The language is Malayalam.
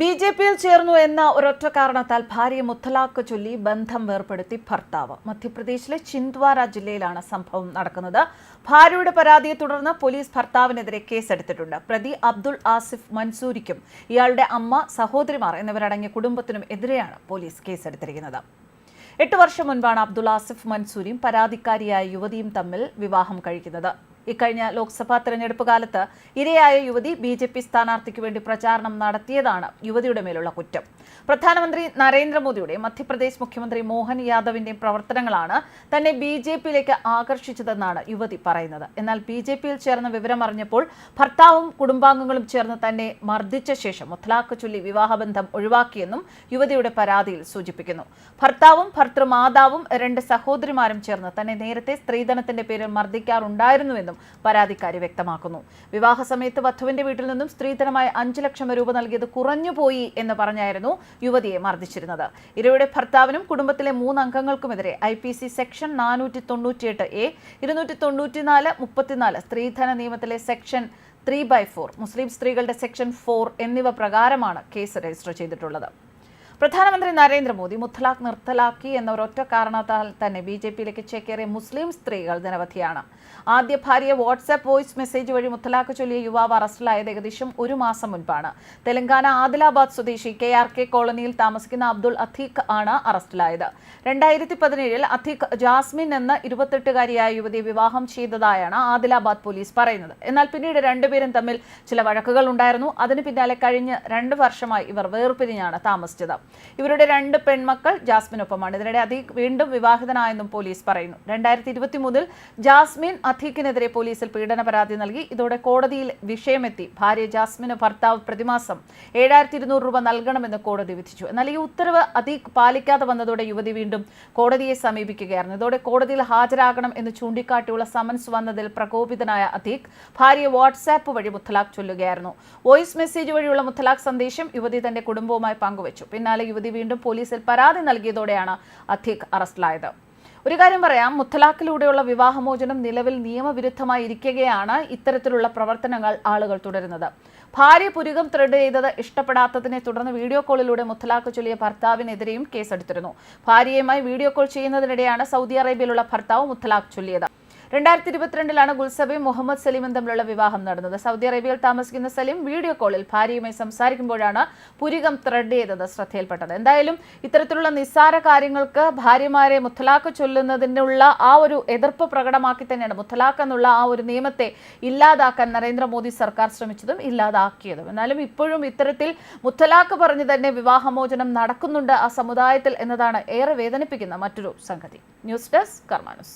ബി ജെ പിയിൽ ചേർന്നു എന്ന ഒരൊറ്റ കാരണത്താൽ ഭാര്യയെ മുത്തലാഖ് ചൊല്ലി ബന്ധം വേർപ്പെടുത്തി ഭർത്താവ്. മധ്യപ്രദേശിലെ ചിന്ദ്വാര ജില്ലയിലാണ് സംഭവം നടക്കുന്നത്. ഭാര്യയുടെ പരാതിയെ തുടർന്ന് പോലീസ് ഭർത്താവിനെതിരെ കേസെടുത്തിട്ടുണ്ട്. പ്രതി അബ്ദുൾ ആസിഫ് മൻസൂരിക്കും ഇയാളുടെ അമ്മ സഹോദരിമാർ എന്നിവരടങ്ങിയ കുടുംബത്തിനും എതിരെയാണ് പോലീസ് കേസെടുത്തിരിക്കുന്നത്. എട്ട് വർഷം മുൻപാണ് അബ്ദുൾ ആസിഫ് മൻസൂരിയും പരാതിക്കാരിയായ യുവതിയും തമ്മിൽ വിവാഹം കഴിക്കുന്നത്. ഇക്കഴിഞ്ഞ ലോക്സഭാ തെരഞ്ഞെടുപ്പ് കാലത്ത് ഇരയായ യുവതി ബി ജെ പി സ്ഥാനാർത്ഥിക്ക് വേണ്ടി പ്രചാരണം നടത്തിയതാണ് യുവതിയുടെ മേലുള്ള കുറ്റം. പ്രധാനമന്ത്രി നരേന്ദ്രമോദിയുടെ മധ്യപ്രദേശ് മുഖ്യമന്ത്രി മോഹൻ യാദവിന്റെയും പ്രവർത്തനങ്ങളാണ് തന്നെ ബി ജെ പിയിലേക്ക് ആകർഷിച്ചതെന്നാണ് യുവതി പറയുന്നത്. എന്നാൽ ബി ജെ പിയിൽ ചേർന്ന വിവരം അറിഞ്ഞപ്പോൾ ഭർത്താവും കുടുംബാംഗങ്ങളും ചേർന്ന് തന്നെ മർദ്ദിച്ച ശേഷം മുത്തലാഖ് ചൊല്ലി വിവാഹബന്ധം ഒഴിവാക്കിയെന്നും യുവതിയുടെ പരാതിയിൽ സൂചിപ്പിക്കുന്നു. ഭർത്താവും ഭർത്തൃമാതാവും രണ്ട് സഹോദരിമാരും ചേർന്ന് തന്നെ നേരത്തെ സ്ത്രീധനത്തിന്റെ പേരിൽ മർദ്ദിക്കാറുണ്ടായിരുന്നുവെന്നും പരാതിക്കാരി വ്യക്തമാക്കുന്നു. വിവാഹ സമയത്ത് വധുവിന്റെ വീട്ടിൽ നിന്നും സ്ത്രീധനമായി അഞ്ചു ലക്ഷം രൂപ നൽകിയത് കുറഞ്ഞുപോയി എന്ന് പറഞ്ഞായിരുന്നു യുവതിയെ മർദ്ദിച്ചിരുന്നത്. ഇരയുടെ ഭർത്താവിനും കുടുംബത്തിലെ മൂന്ന് അംഗങ്ങൾക്കുമെതിരെ ഐ പി സി സെക്ഷൻ നാനൂറ്റി തൊണ്ണൂറ്റിയെട്ട് എ ഇരുന്നൂറ്റി തൊണ്ണൂറ്റിനാല് മുപ്പത്തിനാല് സ്ത്രീധന നിയമത്തിലെ സെക്ഷൻ ത്രീ ബൈ ഫോർ മുസ്ലിം സ്ത്രീകളുടെ സെക്ഷൻ ഫോർ എന്നിവ പ്രകാരമാണ് കേസ് രജിസ്റ്റർ ചെയ്തിട്ടുള്ളത്. പ്രധാനമന്ത്രി നരേന്ദ്രമോദി മുത്തലാഖ് നിർത്തലാക്കി എന്ന ഒരൊറ്റ കാരണത്താൽ തന്നെ ബി ജെ പിയിലേക്ക് ചേക്കേറിയ മുസ്ലിം സ്ത്രീകൾ നിരവധിയാണ് ആദ്യ ഭാര്യ വാട്സാപ്പ് വോയിസ് മെസ്സേജ് വഴി മുത്തലാഖ് ചൊല്ലിയ യുവാവ് അറസ്റ്റിലായത് ഏകദേശം ഒരു മാസം മുൻപാണ്. തെലങ്കാന ആദിലാബാദ് സ്വദേശി കെ ആർ കെ കോളനിയിൽ താമസിക്കുന്ന അബ്ദുൾ അഥീഖ് ആണ് അറസ്റ്റിലായത്. രണ്ടായിരത്തി പതിനേഴിൽ അഥീഖ് ജാസ്മിൻ എന്ന ഇരുപത്തെട്ടുകാരിയായ യുവതിയെ വിവാഹം ചെയ്തതായാണ് ആദിലാബാദ് പോലീസ് പറയുന്നത്. എന്നാൽ പിന്നീട് രണ്ടുപേരും തമ്മിൽ ചില വഴക്കുകൾ ഉണ്ടായിരുന്നു. അതിന് പിന്നാലെ കഴിഞ്ഞ രണ്ട് വർഷമായി ഇവർ വേർപിരിഞ്ഞാണ് താമസിച്ചത്. ഇവരുടെ രണ്ട് പെൺമക്കൾ ജാസ്മിനൊപ്പമാണ്. ഇതിനിടെ അധീഖ് വീണ്ടും വിവാഹിതനായെന്നും പോലീസ് പറയുന്നു. രണ്ടായിരത്തി ഇരുപത്തി മൂന്നിൽ ജാസ്മിൻ അധീഖിനെതിരെ പോലീസിൽ പീഡന പരാതി നൽകി. ഇതോടെ കോടതിയിൽ വിഷയമെത്തി. ഭാര്യ ജാസ്മിന് ഭർത്താവ് പ്രതിമാസം ഏഴായിരത്തി ഇരുന്നൂറ് രൂപ നൽകണമെന്ന് കോടതി വിധിച്ചു. എന്നാൽ ഈ ഉത്തരവ് അധീഖ് പാലിക്കാതെ വന്നതോടെ യുവതി വീണ്ടും കോടതിയെ സമീപിക്കുകയായിരുന്നു. ഇതോടെ കോടതിയിൽ ഹാജരാകണം എന്ന് ചൂണ്ടിക്കാട്ടിയുള്ള സമൻസ് വന്നതിൽ പ്രകോപിതനായ അധീഖ് ഭാര്യ വാട്സാപ്പ് വഴി മുത്തലാഖ് ചൊല്ലുകയായിരുന്നു. വോയിസ് മെസ്സേജ് വഴിയുള്ള മുത്തലാഖ് സന്ദേശം യുവതി തന്റെ കുടുംബവുമായി പങ്കുവച്ചു. പിന്നാലെ യുവതി വീണ്ടും പോലീസിൽ പരാതി നൽകിയതോടെയാണ് അധിക് അറസ്റ്റിലായത്. ഒരു കാര്യം പറയാം മുത്തലാഖിലൂടെയുള്ള വിവാഹമോചനം നിലവിൽ നിയമവിരുദ്ധമായി ഇരിക്കുകയാണ് ഇത്തരത്തിലുള്ള പ്രവർത്തനങ്ങൾ ആളുകൾ തുടരുന്നത്. ഭാര്യ പുരുകം ത്രെഡ് ചെയ്തത് ഇഷ്ടപ്പെടാത്തതിനെ തുടർന്ന് വീഡിയോ കോളിലൂടെ മുത്തലാഖ് ചൊല്ലിയ ഭർത്താവിനെതിരെയും കേസെടുത്തിരുന്നു. ഭാര്യയുമായി വീഡിയോ കോൾ ചെയ്യുന്നതിനിടെയാണ് സൗദി അറേബ്യയിലുള്ള ഭർത്താവ് മുത്തലാഖ് ചൊല്ലിയത്. രണ്ടായിരത്തി ഇരുപത്തിരണ്ടിലാണ് ഗുൽസബയും മുഹമ്മദ് സലീമും തമ്മിലുള്ള വിവാഹം നടന്നത്. സൗദി അറേബ്യയിൽ താമസിക്കുന്ന സലീം വീഡിയോ കോളിൽ ഭാര്യയുമായി സംസാരിക്കുമ്പോഴാണ് പുരികം ത്രെഡ് ചെയ്തത് ശ്രദ്ധയിൽപ്പെട്ടത്. എന്തായാലും ഇത്തരത്തിലുള്ള നിസ്സാര കാര്യങ്ങൾക്ക് ഭാര്യമാരെ മുത്തലാഖ് ചൊല്ലുന്നതിനുള്ള ആ ഒരു എതിർപ്പ് പ്രകടമാക്കി തന്നെയാണ്. മുത്തലാഖ് എന്നുള്ള ആ ഒരു നിയമത്തെ ഇല്ലാതാക്കാൻ നരേന്ദ്രമോദി സർക്കാർ ശ്രമിച്ചതും ഇല്ലാതാക്കിയതും. എന്നാലും ഇപ്പോഴും ഇത്തരത്തിൽ മുത്തലാഖ് പറഞ്ഞു തന്നെ വിവാഹമോചനം നടക്കുന്നുണ്ട് ആ സമുദായത്തിൽ എന്നതാണ് ഏറെ വേദനിപ്പിക്കുന്ന മറ്റൊരു സംഗതി. News desk കർമാനുസ്.